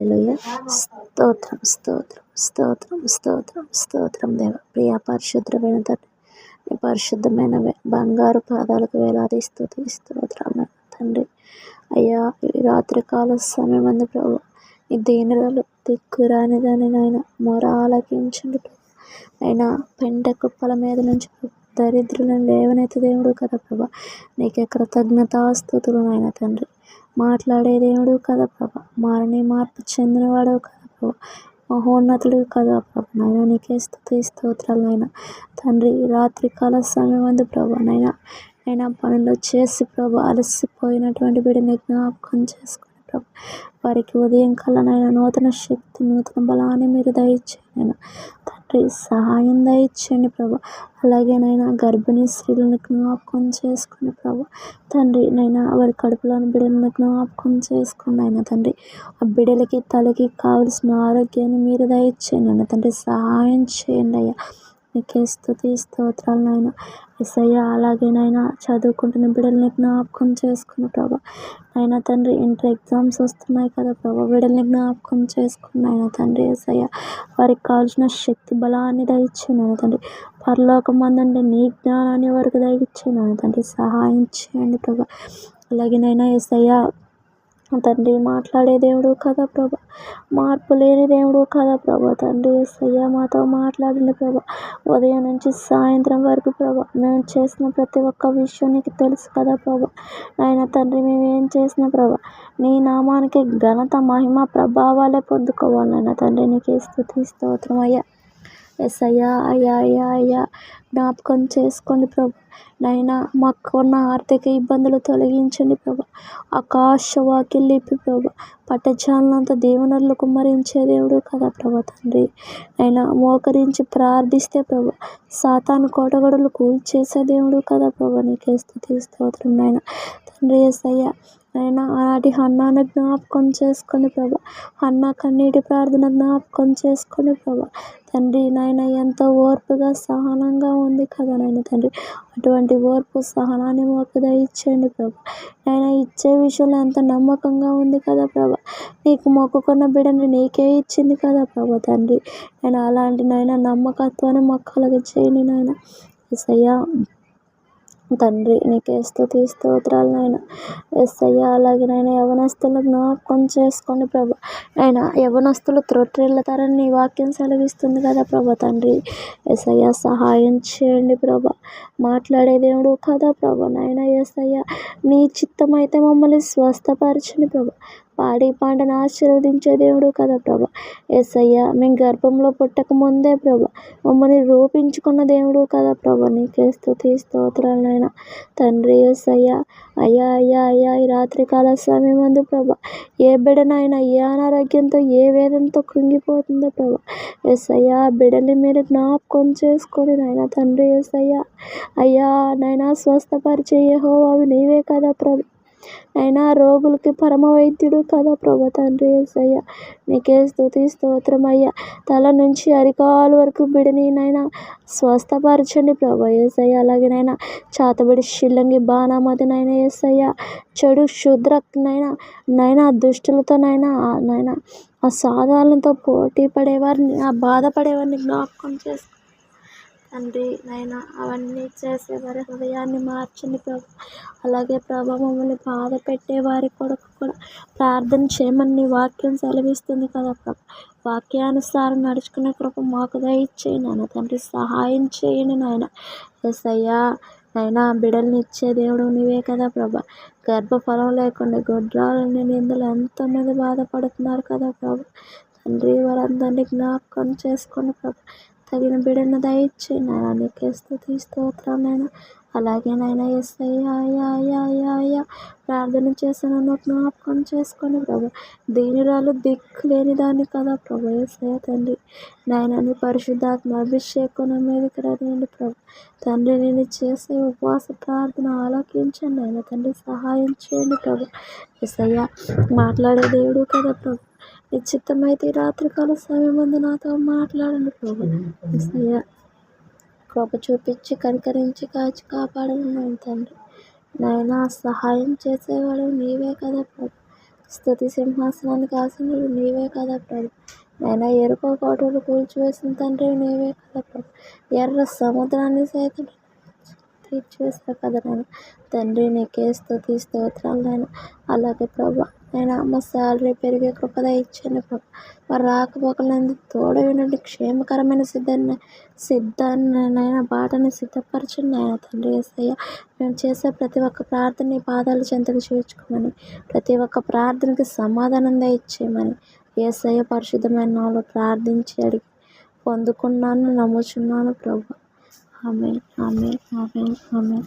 స్తోత్రం స్తోత్రం స్తోత్రం స్తోత్రం స్తోత్రం దేవ. ప్రియ పరిశుద్ధమైన తండ్రి పరిశుద్ధమైన బంగారు పాదాలకు వేలాది స్థుతి స్తోత్రం తండ్రి. అయ్యా ఈ రాత్రికాల సమయం అందు ప్రభు ఈ దీనురాలు దిక్కురాని దాని నాయన మొర ఆలకించండి ప్రభు. అయినా పెంట కుప్పల మీద నుంచి దరిద్రులను లేవనైతే దేవుడు కదా ప్రభా. నీకే కృతజ్ఞతాస్థుతులు నాయన తండ్రి. మాట్లాడే దేవుడు కదా ప్రభా. మారని మార్పు చెందినవాడు కదా ప్రభా. మహోన్నతుడు కదా ప్రభా. నాయన నీకే స్థుతి స్తోత్రాలు నాయన. తండ్రి రాత్రికాల సమయం అందు ప్రభా నాయన. అయినా పనులు చేసి ప్రభా అలసిపోయినటువంటి బిడ్డని జ్ఞాపకం చేసుకో వారికి ఉదయం కలనైనా నూతన శక్తి నూతన బలాన్ని మీరు దయచేయండి తండ్రి సహాయం దయచేయండి ప్రభా. అలాగే నైనా గర్భిణీ స్త్రీలను జ్ఞాపకం చేసుకుని ప్రభా. తండ్రి నైనా వారి కడుపులోని బిడ్డలను జ్ఞాపకం చేసుకుని అయినా తండ్రి ఆ బిడ్డలకి తలకి కావలసిన ఆరోగ్యాన్ని మీరు దయచేయండి తండ్రి. సహాయం చేయండి అయ్యా. నీకే స్థుతి స్తోత్రాలు నాయన ఎస్సయ్య అలాగే నాయన చదువుకుంటున్న బిడ్డల్ని జ్ఞాపకం చేసుకుని ప్రభా. నాయన తండ్రి ఇంటర్ ఎగ్జామ్స్ వస్తున్నాయి కదా ప్రభా. బిడ్డల్ని జ్ఞాపకం చేసుకుని ఆయన తండ్రి ఎస్ఐయా వారికి కావాల్సిన శక్తి బలాన్ని దయచేయండి తండ్రి. పరలోకం అందండి నీ జ్ఞానాన్ని వారికి దయచేయండి తండ్రి. సహాయం చేయండి ప్రభా. అలాగేనైనా ఎస్ఐయా తండ్రి మాట్లాడే దేవుడు కదా ప్రభా. మార్పు లేని దేవుడు కదా ప్రభా. తండ్రి ఎస్ఐయా మాతో మాట్లాడిన ప్రభా. ఉదయం నుంచి సాయంత్రం వరకు ప్రభా మేము చేసిన ప్రతి ఒక్క విషయం నీకు తెలుసు కదా ప్రభా. నాయన తండ్రి మేము ఏం చేసిన ప్రభా నీ నామానికి ఘనత మహిమ ప్రభావాలే పొందుకోవాలి నాయన తండ్రి. నీకే స్థుతి స్తోత్రం అయ్యా. ఎస్ అయ్యా అయ్యా అయ్యా అయ్యా జ్ఞాపకం చేసుకోండి ప్రభు. నైనా మాకున్న ఆర్థిక ఇబ్బందులు తొలగించండి ప్రభు. ఆకాశ వాకిలిపి ప్రభు. పట్టజాలనంత దీవెనలు కుమ్మరించే దేవుడు కదా ప్రభు తండ్రి. అయినా మోకరించి ప్రార్థిస్తే ప్రభు. సాతాను కోటగొడలు కూల్చేసే దేవుడు కదా ప్రభు. నీకే స్థుతి స్తోత్రం నాయన తండ్రి ఎస్ అయ్యా అయినా ఆనాటి హన్నాను జ్ఞాపకం చేసుకొని ప్రభా. అన్న కన్నీటి ప్రార్థన జ్ఞాపకం చేసుకొని ప్రభా. తండ్రి నాయన ఎంతో ఓర్పుగా సహనంగా ఉంది కదా నాయన తండ్రి. అటువంటి ఓర్పు సహనాన్ని మాకు దయచేయండి ప్రభా. నాయన ఇచ్చే విషయంలో ఎంత నమ్మకంగా ఉంది కదా ప్రభా. నీకు మొక్కుకున్న బిడ్డని నీకే ఇచ్చింది కదా ప్రభా తండ్రి. నేను అలాంటి నాయన నమ్మకత్వాన్ని మాకు కలగ చేయండి నాయన. సయ్యా తండ్రి నీకే స్థుతి స్తోత్రాలు నాయన. ఎస్ఐయా అలాగే నాయన యవనస్తులు జ్ఞాపకం చేసుకోండి ప్రభా. నాయన యవనస్తులు త్రొట్టెళ్ళతారని నీ వాక్యం సెలవిస్తుంది కదా ప్రభా తండ్రి. ఎస్ఐయా సహాయం చేయండి ప్రభా. మాట్లాడే దేవుడు కదా ప్రభా నాయన ఎస్ఐయా నీ చిత్తం అయితే మమ్మల్ని స్వస్థపరచండి ప్రభా. పాడి పంటను ఆశీర్వదించే దేవుడు కదా ప్రభా. ఎస్ఐయా మేము గర్భంలో పుట్టక ముందే ప్రభా మమ్మల్ని రూపించుకున్న దేవుడు కదా ప్రభా. నీకే స్థుతి స్తోత్రాలైనా తండ్రి ఎస్ఐయా అయ్యా అయ్యా అయ్యా ఈ రాత్రికాల సమయం అందు ప్రభా ఏ బిడనైనా ఏ అనారోగ్యంతో ఏ వేదంతో కృంగిపోతుందో ప్రభా. ఎస్ఐయా బిడని మీరు జ్ఞాపకం చేసుకొని నాయన తండ్రి ఎస్ఐయా అయ్యా నైనా స్వస్థపరిచే యెహోవా అవి నీవే కదా ప్రభు. అయినా రోగులకి పరమ వైద్యుడు కదా ప్రభు తండ్రి యేసయ్య నీకే స్థుతి స్తోత్రం అయ్యా తల నుంచి అరికాలు వరకు బిడిని నైనా స్వస్థపరచండి ప్రభా యేసయ్య అలాగే నైనా చాతబడి షిల్లంగి బాణామతి నైనా చెడు శుద్రనైనా నైనా దుష్టులతో నైనా నైనా ఆ సాధారణతో పోటీ పడేవారిని ఆ బాధపడేవారిని జ్ఞాపకం చేసుకో తండ్రి నాయన అవన్నీ చేసేవారి హృదయాన్ని మార్చండి ప్రభు. అలాగే ప్రభు మమ్మల్ని బాధ పెట్టే వారి కొరకు కూడా ప్రార్థన చేయమని వాక్యం సెలవిస్తుంది కదా ప్రభు. వాక్యానుసారం నడుచుకునే కృప మాకు దయచేయండి నాయన. తండ్రి సహాయం చేయండి నాయన. ఎస్ అయ్యా నైనా బిడల్ని ఇచ్చే దేవుడు నీవే కదా ప్రభా. గర్భఫలం లేకుండా గొడ్రాలని నిందలు ఎంతమంది బాధపడుతున్నారు కదా ప్రభు. తండ్రి వారందరినీ జ్ఞాపకం చేసుకోండి ప్రభు తగిన బిడ్డను దయచేయండి నాయన నీకే స్థుతి స్తోత్రం నాయన. అలాగే నాయన ఎస్ అయ్యా అయ్యా అయ్యా ప్రార్థన చేసిన జ్ఞాపకం చేసుకొని ప్రభు దీనిరాలు దిక్కు లేని దాన్ని కదా ప్రభు ఎస్ఐ తండ్రి. నాయన నీ పరిశుద్ధాత్మ అభిషేకం మీదకి రండి ప్రభు. తండ్రి నేను చేసే ఉపవాస ప్రార్థన ఆలోకించండి నాయన. తండ్రి సహాయం చేయండి ప్రభు. ఎస్ఐయా మాట్లాడే దేవుడు కదా ప్రభు. నిశ్చితమైతే రాత్రికాల సమయం ముందు నాతో మాట్లాడండి ప్రభు. ఎస్ఐయా కృప చూపించి కనికరించి కాచి కాపాడను తండ్రి. నాయన సహాయం చేసేవాడు నీవే కదా ప్రభు. స్థుతి సింహాసనానికి ఆసనుడు నీవే కదా ప్రభు. నైనా ఎరుకో కోటలు కూల్చివేసిన తండ్రి నీవే కదా ప్రభు. ఎర్ర సముద్రాన్ని సైతం తీర్చివేసావు కదా నేను తండ్రి నీకే స్థుతి స్తోత్రాలు నేను అలాగే ప్రభా నేను అమ్మ శాలరీ పెరిగే కృపద ఇచ్చాను ప్రభా. మరి రాకపోకలందు తోడైనటువంటి క్షేమకరమైన సిద్ధాన్ని సిద్ధాన్ని నాయన బాటని సిద్ధపరచండి నాయన తండ్రి ఏసయ్య. మేము చేసే ప్రతి ఒక్క ప్రార్థన పాదాలు చెంతకు చేర్చుకోమని ప్రతి ఒక్క ప్రార్థనకి సమాధానం ఇచ్చేయమని ఏసయ్య పరిశుద్ధమైన నాలో ప్రార్థించి అడిగి పొందుకున్నాను నమ్ముచున్నాను ప్రభు. हमें हमें हमें हमें।